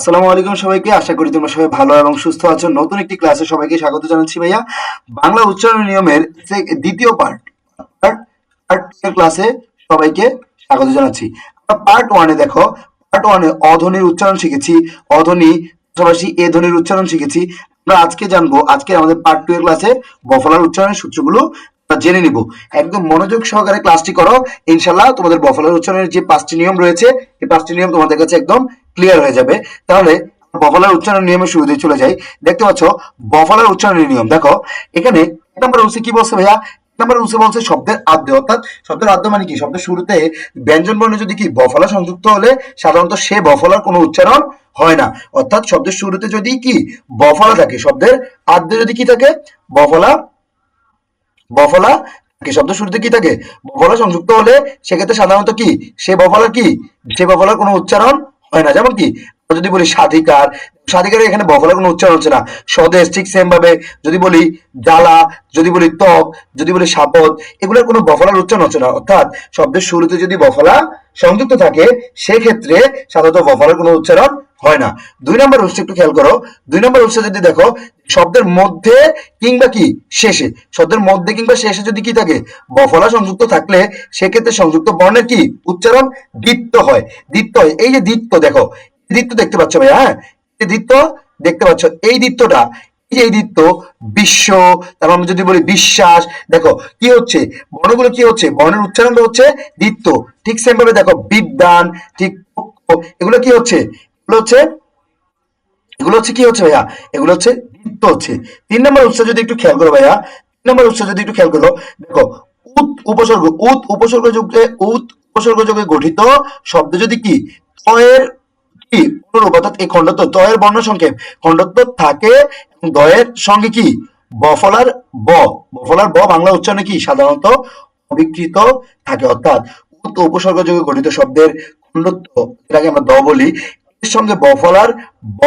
আসসালামু আলাইকুম সবাইকে। আশা করি তোমরা সবাই ভালো এবং সুস্থ আছো। নতুন একটি ক্লাসে সবাইকে স্বাগত জানাচ্ছি ভাইয়া। বাংলা উচ্চারণ নিয়মের দ্বিতীয় পার্ট ক্লাসে সবাইকে স্বাগত জানাচ্ছি। পার্ট ওয়ানে দেখো পার্ট ওয়ানে অধ্বনির উচ্চারণ শিখেছি, অধ্বনি পাশাপাশি এ ধ্বনির উচ্চারণ শিখেছি। আমরা আজকে জানব, আজকে আমাদের পার্ট টু এর ক্লাসে বফলার উচ্চারণের সূত্রগুলো জেনে নিব। একদম মনোযোগ সহকারে ক্লাসটি করো। ইনশাল্লাহ তোমাদের বফলার উচ্চারণের যে পাঁচটি নিয়ম রয়েছে, এই পাঁচটি নিয়ম তোমাদের কাছে একদম ক্লিয়ার হয়ে যাবে। তাহলে বফলার উচ্চারণ নিয়মের শুরুতে চলে যাই। দেখতে পাচ্ছ বফলার উচ্চারণের নিয়ম। দেখো, এখানে এক নম্বর কি বলছে ভাইয়া? বলছে শব্দের আদ্য। অর্থাৎ শব্দের আদ্য মানে কি? শব্দের শুরুতে ব্যঞ্জন বর্ণ যদি কি বফলা সংযুক্ত হলে, সাধারণত সে বফলার কোনো উচ্চারণ হয় না। অর্থাৎ শব্দের শুরুতে যদি কি বফলা থাকে, শব্দের আদ্যে যদি কি থাকে বফলা বফলা কি শব্দ শুরুতে কি থাকে? বফলা সংযুক্ত হলে সেক্ষেত্রে সাধারণত কি? সে বফলা কি? সে বফলার কোনো উচ্চারণ হয় না। যেমন কি? যদি বলি স্বাধিকার, স্বাধিকারের এখানে বফলার কোনো উচ্চারণ হচ্ছে না। স্বদেশ, ঠিক সেম ভাবে যদি বলি জ্বালা, যদি বলি ত্বক, যদি বলি সাপদ, এগুলোর কোনো বফলার উচ্চারণ হচ্ছে না। অর্থাৎ শব্দের শুরুতে যদি বফলা সংযুক্ত থাকে, সেক্ষেত্রে সাধারণত বফলার কোনো উচ্চারণ হয় না। দুই নম্বর উৎস একটু খেয়াল করো। দুই নম্বর উৎস যদি দেখো, শব্দের মধ্যে কিংবা কি? শেষে। শব্দের মধ্যে কিংবা শেষে যদি কি থাকে? বফলা সংযুক্ত থাকলে সেক্ষেত্রে সংযুক্ত বর্ণের কি? উচ্চারণ দ্বিত্ব হয়। দ্বিত্ব হয়। এই যে দ্বিত্ব দেখো দ্বিত্ব দেখতে পাচ্ছ ভাই হ্যাঁ? দ্বিত্ব দেখতে পাচ্ছ, এই দ্বিত্বটা এই দ্বিত্ব বিশ্ব, তারপর আমি যদি বলি বিশ্বাস, দেখো, কি হচ্ছে? বর্ণগুলো কি হচ্ছে? বর্ণের উচ্চারণটা হচ্ছে দ্বিত্ব ঠিক সেম ভাবে দেখো, বিদ্যান, ঠিক এগুলো কি হচ্ছে? এগুলো হচ্ছে এগুলো হচ্ছে কি হচ্ছে ভাইয়া? এগুলো হচ্ছে বৃত্ত হচ্ছে। তিন নম্বর উৎস যদি একটু খেয়াল করো ভাইয়া, তিন নম্বর উৎস যদি একটু খেয়াল করো, দেখো উত উপসর্গ উত উপসর্গ যুগে উত উপসর্গ যুগে গঠিত শব্দ যদি কি? কি অনুরূপ অর্থাৎ এই খণ্ডত্ব তয়ের বর্ণ সংক্ষেপ। খণ্ডত্ব থাকে, দয়ের সঙ্গে কি? বফলার ব। বফলার ব বাংলা উচ্চারণে কি? সাধারণত অবিকৃত থাকে, অর্থাৎ উপসর্গ যুগে গঠিত শব্দের খণ্ডত্ব। এটাকে আমরা দ বলি, এর সঙ্গে বফলার ব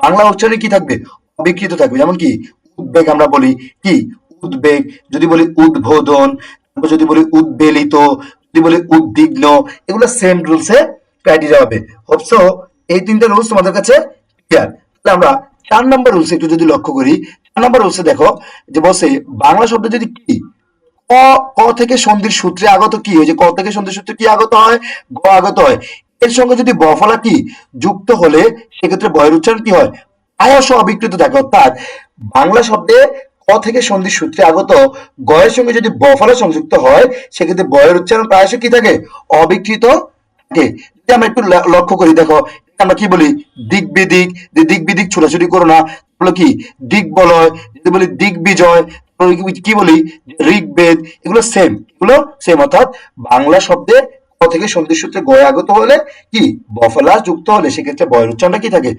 বাংলা উচ্চারণে কি থাকবে? অবিকৃত থাকবে। যেমন কি? উদ্বেগ আমরা বলি কি? উদ্বেগ। যদি বলি উদ্বোধন যদি বলি উদ্বেলিত, যদি বলি উদ্বিগ্ন, এগুলো সেম রুলসে ক্রাইটেরিয়া হবে। হোপসো এই তিনটা রুলস তোমাদের কাছে ক্লিয়ার তাহলে আমরা চার নম্বর রুলস একটু যদি লক্ষ্য করি, চার নম্বর রুলসে দেখো যে বসে বাংলা শব্দ যদি কি, ক থেকে সন্ধির সূত্রে আগত কি হয়? যে ক থেকে সন্ধির সূত্রে কি আগত হয়? গ আগত হয়। এর সঙ্গে যদি বফলা কি যুক্ত হলে, সেক্ষেত্রে বয়ের উচ্চারণ কি হয়? প্রায়শ অবিকৃত থাকে অর্থাৎ বাংলা শব্দে ক থেকে সন্ধির সূত্রে আগত গয়ের সঙ্গে যদি বফলা সংযুক্ত হয়, সেক্ষেত্রে বয়ের উচ্চারণ প্রায়শ কি থাকে? অবিকৃত থাকে। যদি আমরা একটু লক্ষ্য করি, দেখো আমরা কি বলি? দিক বিদিক যে দিক বিদিক ছোটাছুটি করো না। বলো কি? দিক বলয় যদি বলি দিক বিজয় কি- বলি? ঋগ্বেদ এগুলো সেম এগুলো সেম অর্থাৎ বাংলা শব্দে থেকে সন্ধির সূত্রে গয় আগত হলে কি? বফলা যুক্ত হলে সেক্ষেত্রে বয়ের উচ্চারণটা কি থাকে?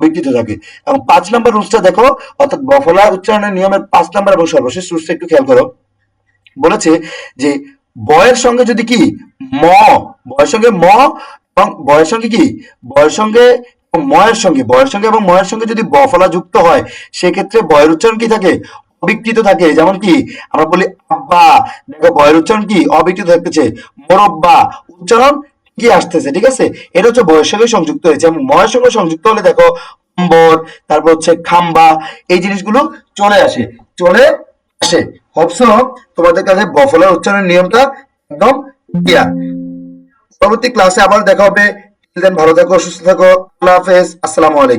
বিকৃত থাকে। এবং পাঁচ নম্বর রুলসটা দেখো, অর্থাৎ বফলা উচ্চারণের নিয়মের পাঁচ নম্বর এবং সর্বশেষ রুলসটা একটু খেয়াল করো। বলেছে যে বয়ের সঙ্গে যদি কি? ম, বয়ের সঙ্গে ম এবং বয়ের সঙ্গে কি? বয়ের সঙ্গে ময়ের সঙ্গে। বয়ের সঙ্গে এবং ময়ের সঙ্গে যদি বফলা যুক্ত হয়, সেক্ষেত্রে বয়ের উচ্চারণ কি থাকে? অবিকৃত থাকে। যেমন কি? আমরা বলি আব্বা। দেখো, বয়ের উচ্চারণ কি? অবিকৃত থাকতেছে। মোরব্বা। উচ্চারণ কি আসতেছে, ঠিক আছে? এটা হচ্ছে বয়ের সঙ্গে সংযুক্ত হয়েছে। এবং ময়ের সঙ্গে সংযুক্ত হলে দেখো, অম্বর, তারপর হচ্ছে খাম্বা, এই জিনিসগুলো চলে আসে চলে আসে। হোপসো তোমাদের কাছে বফলার উচ্চারণের নিয়মটা একদম ক্লিয়ার পরবর্তী ক্লাসে আবার দেখা হবে। ভালো থাকো সুস্থ থাকো। আল্লাহ হাফেজ। আসসালামু আলাইকুম।